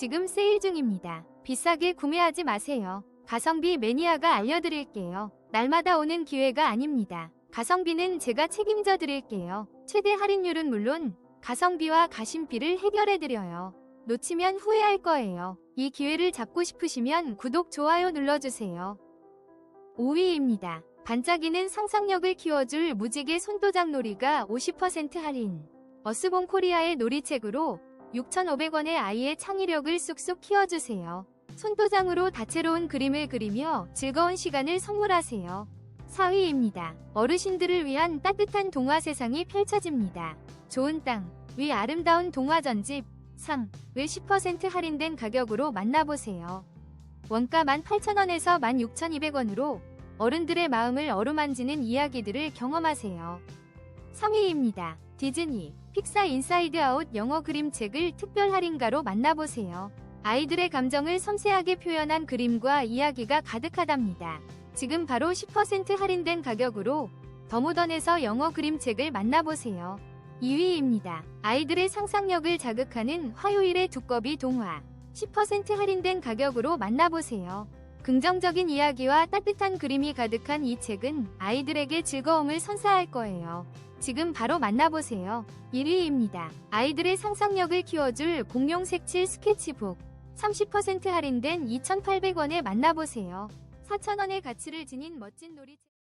지금 세일 중입니다. 비싸게 구매하지 마세요. 가성비 매니아가 알려드릴게요. 날마다 오는 기회가 아닙니다. 가성비는 제가 책임져 드릴게요. 최대 할인율은 물론 가성비와 가심비를 해결해 드려요. 놓치면 후회할 거예요. 이 기회를 잡고 싶으시면 구독, 좋아요 눌러주세요. 5위입니다. 반짝이는 상상력을 키워줄 무지개 손도장 놀이가 50% 할인. 어스본 코리아의 놀이책으로 6,500원의 아이의 창의력을 쑥쑥 키워주세요. 손도장으로 다채로운 그림을 그리며 즐거운 시간을 선물하세요. 4위입니다. 어르신들을 위한 따뜻한 동화 세상이 펼쳐집니다. 좋은 땅, 위 아름다운 동화 전집, 3, 을10% 할인된 가격으로 만나보세요. 원가 18,000원에서 16,200원으로 어른들의 마음을 어루만지는 이야기들을 경험하세요. 3위입니다. 디즈니, 픽사 인사이드 아웃 영어 그림책을 특별 할인가로 만나보세요. 아이들의 감정을 섬세하게 표현한 그림과 이야기가 가득하답니다. 지금 바로 10% 할인된 가격으로 더모던에서 영어 그림책을 만나보세요. 2위입니다. 아이들의 상상력을 자극하는 화요일의 두꺼비 동화. 10% 할인된 가격으로 만나보세요. 긍정적인 이야기와 따뜻한 그림이 가득한 이 책은 아이들에게 즐거움을 선사할 거예요. 지금 바로 만나보세요. 1위입니다. 아이들의 상상력을 키워줄 공룡 색칠 스케치북. 30% 할인된 2,800원에 만나보세요. 4,000원의 가치를 지닌 멋진 놀이책.